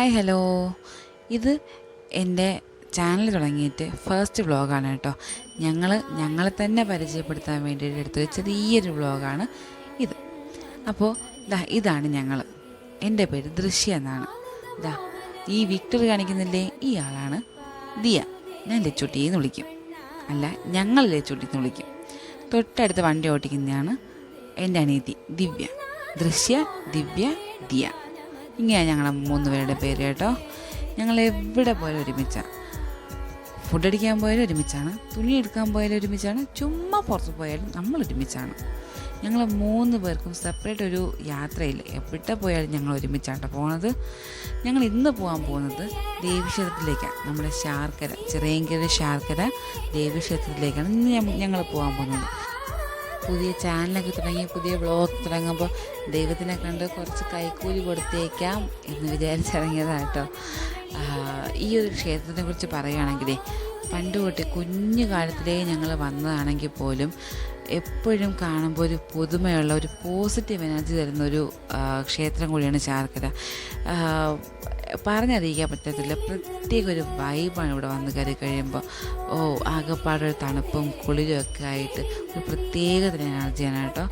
Hi hello ഇത് എന്റെ channel തുടങ്ങിയിട്ട് ഫസ്റ്റ് വ്ളോഗാണ് കേട്ടോ. ഞങ്ങൾ ഞങ്ങളെ തന്നെ പരിചയപ്പെടുത്താൻ വേണ്ടിയിട്ട് എടുത്തൊരു ചെറിയൊരു വ്ളോഗാണ് ഇത്. അപ്പോൾ ദാ ഇതാണ് ഞങ്ങൾ എന്റെ പേര് ദൃശ്യ എന്നാണ്. ദാ ഈ വിക്ടർ കാണിക്കുന്നില്ലേ? ഈ ആളാണ് ദിയ. ഞാൻ ലച്ചുട്ടി എന്ന് വിളിക്കും. അല്ല ഞങ്ങൾ ലച്ചുട്ടി എന്ന് വിളിക്കും. തൊട്ടടുത്ത് വണ്ടി ഓട്ടിക്കുന്നതാണ് എന്റെ അനിയത്തി ദിവ്യ. ദൃശ്യ ദിവ്യ ദിയ. ഇങ്ങനെയാണ് ഞങ്ങളെ മൂന്ന് പേരുടെ പേര് കേട്ടോ. ഞങ്ങൾ എവിടെ പോയാലും ഒരുമിച്ചാണ് ഫുഡ് അടിക്കാൻ പോയാലും ഒരുമിച്ചാണ്. തുണി എടുക്കാൻ പോയാലും ഒരുമിച്ചാണ്. ചുമ്മാ പുറത്ത് പോയാലും നമ്മൾ ഒരുമിച്ചാണ്. ഞങ്ങൾ മൂന്ന് പേർക്കും സെപ്പറേറ്റ് ഒരു യാത്രയില്ല. എവിടെ പോയാലും ഞങ്ങൾ ഒരുമിച്ചാണ് പോണത്. ഞങ്ങൾ ഇന്ന് പോകാൻ പോകുന്നത് ദേവീക്ഷേത്രത്തിലേക്കാണ് നമ്മുടെ ശാർക്കര ചെറിയങ്കര ശാർക്കര ദേവീക്ഷേത്രത്തിലേക്കാണ് ഇന്ന് ഞങ്ങൾ പോകാൻ പോകുന്നത്. പുതിയ ചാനലൊക്കെ തുടങ്ങി പുതിയ വ്ളോഗ് തുടങ്ങുമ്പോൾ ദൈവത്തിനെ കണ്ട് കുറച്ച് കൈക്കൂലി കൊടുത്തേക്കാം എന്ന് വിചാരിച്ചിറങ്ങിയതാണ് കേട്ടോ ഈ ഒരു ക്ഷേത്രത്തെ കുറിച്ച് പറയുകയാണെങ്കിലേ പണ്ട് തൊട്ട് കുഞ്ഞു കാലത്തിലേ ഞങ്ങൾ വന്നതാണെങ്കിൽ പോലും എപ്പോഴും കാണുമ്പോൾ ഒരു പുതുമയുള്ള ഒരു പോസിറ്റീവ് എനർജി തരുന്ന ഒരു ക്ഷേത്രം കൂടിയാണ് ചാർക്കര. പറഞ്ഞറിയിക്കാൻ പറ്റത്തില്ല. പ്രത്യേക ഒരു വൈബാണ് ഇവിടെ വന്ന് കയറി കഴിയുമ്പോൾ ഓ ആകെപ്പാടൊരു തണുപ്പും കുളിരും ഒക്കെ ആയിട്ട് ഒരു പ്രത്യേക തന്നെ എനർജിയാണ് കേട്ടോ.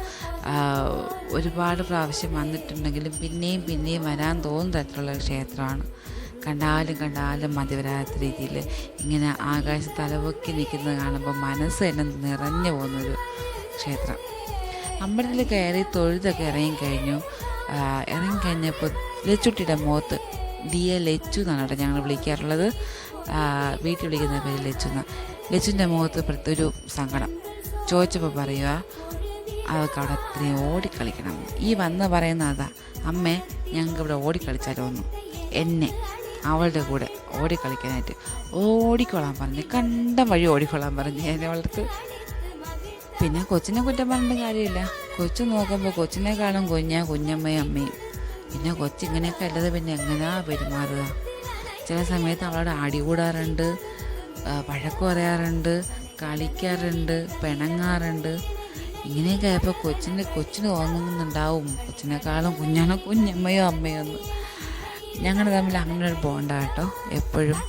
ഒരുപാട് പ്രാവശ്യം വന്നിട്ടുണ്ടെങ്കിലും പിന്നെയും പിന്നെയും വരാൻ തോന്നുന്ന തരത്തിലുള്ള ക്ഷേത്രമാണ്. കണ്ടാലും കണ്ടാലും മതി വരാത്ത രീതിയിൽ ഇങ്ങനെ ആകാശ തലവൊക്കി നിൽക്കുന്നത് കാണുമ്പോൾ മനസ്സ് തന്നെ നിറഞ്ഞു പോകുന്നൊരു ക്ഷേത്രം. അമ്പലത്തിൽ കയറി തൊഴുതൊക്കെ ഇറങ്ങിക്കഴിഞ്ഞു ഇറങ്ങിക്കഴിഞ്ഞപ്പോൾ ലച്ചുട്ടിയുടെ മുഖത്ത് ദിയ ലച്ചു എന്നാണ് കേട്ടോ ഞങ്ങൾ വിളിക്കാറുള്ളത്. വീട്ടിൽ വിളിക്കുന്ന പേര് ലച്ചു എന്നാണ് ലച്ചുവിന്റെ മുഖത്ത് ഒരു സങ്കടം. ചോദിച്ചപ്പോൾ പറയുക അവൾക്ക് അവിടെ അത്രയും ഓടിക്കളിക്കണം. ഈ വന്ന് പറയുന്ന അതാ അമ്മേ ഞങ്ങൾക്ക് ഇവിടെ ഓടിക്കളിച്ചാലോ ഒന്നും എന്നെ അവളുടെ കൂടെ ഓടിക്കളിക്കാനായിട്ട് ഓടിക്കൊള്ളാൻ പറഞ്ഞു കണ്ട വഴി ഓടിക്കൊള്ളാൻ പറഞ്ഞു എന്നെ വളർത്ത് പിന്നെ കൊച്ചിനെ കുറ്റം പറഞ്ഞിട്ട് കാര്യമില്ല. കൊച്ചു നോക്കുമ്പോൾ കൊച്ചിനേക്കാളും കുഞ്ഞ കുഞ്ഞമ്മയും അമ്മയും. പിന്നെ കൊച്ചിങ്ങനെയൊക്കെ അല്ലാതെ പിന്നെ എങ്ങനെയാ പെരുമാറുക? ചില സമയത്ത് അവളോട് അടി കൂടാറുണ്ട് വഴക്ക് പറയാറുണ്ട് കളിക്കാറുണ്ട് പിണങ്ങാറുണ്ട്. ഇങ്ങനെയൊക്കെ ആയപ്പോൾ കൊച്ചിന്റെ കൊച്ചിന് തോന്നുന്നുണ്ടാവും കൊച്ചിനേക്കാളും കുഞ്ഞാണോ കുഞ്ഞമ്മയോ അമ്മയോ ഒന്ന് ഞങ്ങൾ തമ്മിൽ അങ്ങനെ ഒരു ബോണ്ടാണ് കേട്ടോ എപ്പോഴും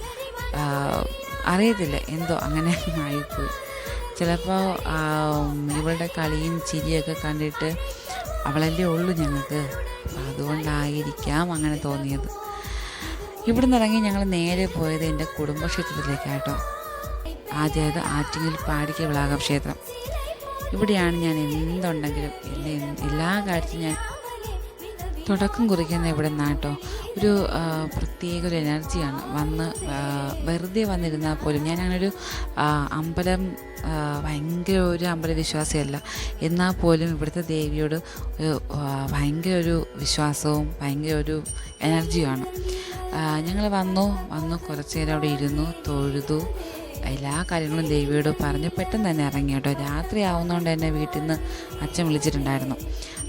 അറിയത്തില്ല എന്തോ അങ്ങനെ ആയിപ്പോയി. ചിലപ്പോൾ ഇവളുടെ കളിയും ചിരിയൊക്കെ കണ്ടിട്ട് അവളല്ലേ ഉള്ളൂ ഞങ്ങൾക്ക്. അതുകൊണ്ടായിരിക്കാം അങ്ങനെ തോന്നിയത്. ഇവിടുന്ന് ഇറങ്ങി ഞങ്ങൾ നേരെ പോയത് എന്റെ കുടുംബക്ഷേത്രത്തിലേക്കാട്ടോ. ആദ്യമായത് ആറ്റിങ്ങൽ പാടിക്ക വിളാകം ക്ഷേത്രം ഇവിടെയാണ് ഞാൻ എന്തുണ്ടെങ്കിലും എല്ലാ കാര്യത്തിലും ഞാൻ തുടക്കം കുറിക്കുന്ന ഇവിടെ നിന്നാട്ടോ ഒരു പ്രത്യേക ഒരു എനർജിയാണ്. വന്ന് വെറുതെ വന്നിരുന്നാൽ പോലും ഞാനങ്ങനൊരു അമ്പലം ഭയങ്കര ഒരു അമ്പലവിശ്വാസിയല്ല. എന്നാൽ പോലും ഇവിടുത്തെ ദേവിയോട് ഭയങ്കര ഒരു വിശ്വാസവും ഭയങ്കര ഒരു എനർജിയുമാണ്. ഞങ്ങൾ വന്നു വന്നു കുറച്ച് നേരം അവിടെ ഇരുന്നു തൊഴുതു. എല്ലാ കാര്യങ്ങളും ദേവിയോട് പറഞ്ഞ് പെട്ടെന്ന് തന്നെ ഇറങ്ങി കേട്ടോ. രാത്രി ആവുന്നതുകൊണ്ട് തന്നെ വീട്ടിൽ നിന്ന് അച്ഛൻ വിളിച്ചിട്ടുണ്ടായിരുന്നു.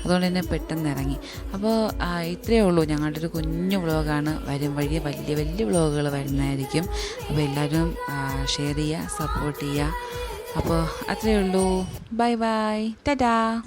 അതുകൊണ്ട് തന്നെ പെട്ടെന്ന് ഇറങ്ങി. അപ്പോൾ ഇത്രയേ ഉള്ളൂ. ഞങ്ങളുടെ ഒരു കുഞ്ഞു വ്ളോഗാണ്. വരും വഴി വലിയ വലിയ വ്ളോഗുകൾ വരുന്നതായിരിക്കും. അപ്പോൾ എല്ലാവരും ഷെയർ ചെയ്യുക സപ്പോർട്ട് ചെയ്യുക. അപ്പോൾ അത്രയേ ഉള്ളൂ. Bye bye Tata